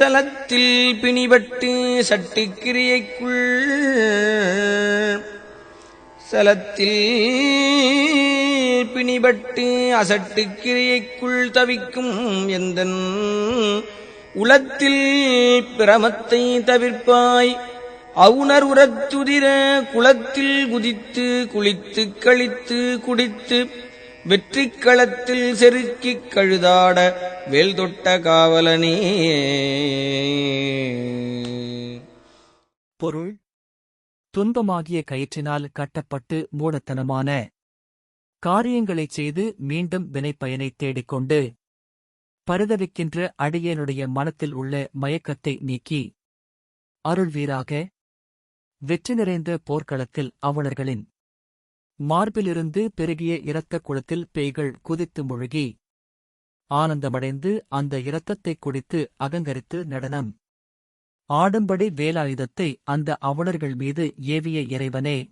சலத்தில் பிணிபட்டு சட்டிக்கிரியைக்குள் சலத்தில் பிணிபட்டு அசட்டுக்கிரியைக்குள் தவிக்கும் எந்தன் உலத்தில் பிரமத்தை தவிர்ப்பாய். அவுணர் உரத்துதிர குளத்தில் குதித்து குளித்து கழித்து குடித்து வெற்றிக் களத்தில் செருக்கிக் கழுதாட வேல் தொட்ட காவலனே. பொருள். துன்பமாகிய கயிற்றினால் கட்டப்பட்டு மூடத்தனமான காரியங்களைச் செய்து மீண்டும் வினைப்பயனைத் தேடிக்கொண்டு பரிதவிக்கின்ற அடியேனுடைய மனத்தில் உள்ள மயக்கத்தை நீக்கி அருள்வீராக. வெற்றி நிறைந்த போர்க்களத்தில் அவளர்களின் மார்பிலிருந்து பெருகிய இரத்தக் குளத்தில் பேய்கள் குதித்து முழுகி ஆனந்தமடைந்து அந்த இரத்தத்தைக் குடித்து அகங்கரித்து நடனம். ஆடும்படி வேலாயுதத்தை அந்த அவலர்கள் மீது ஏவிய இறைவனே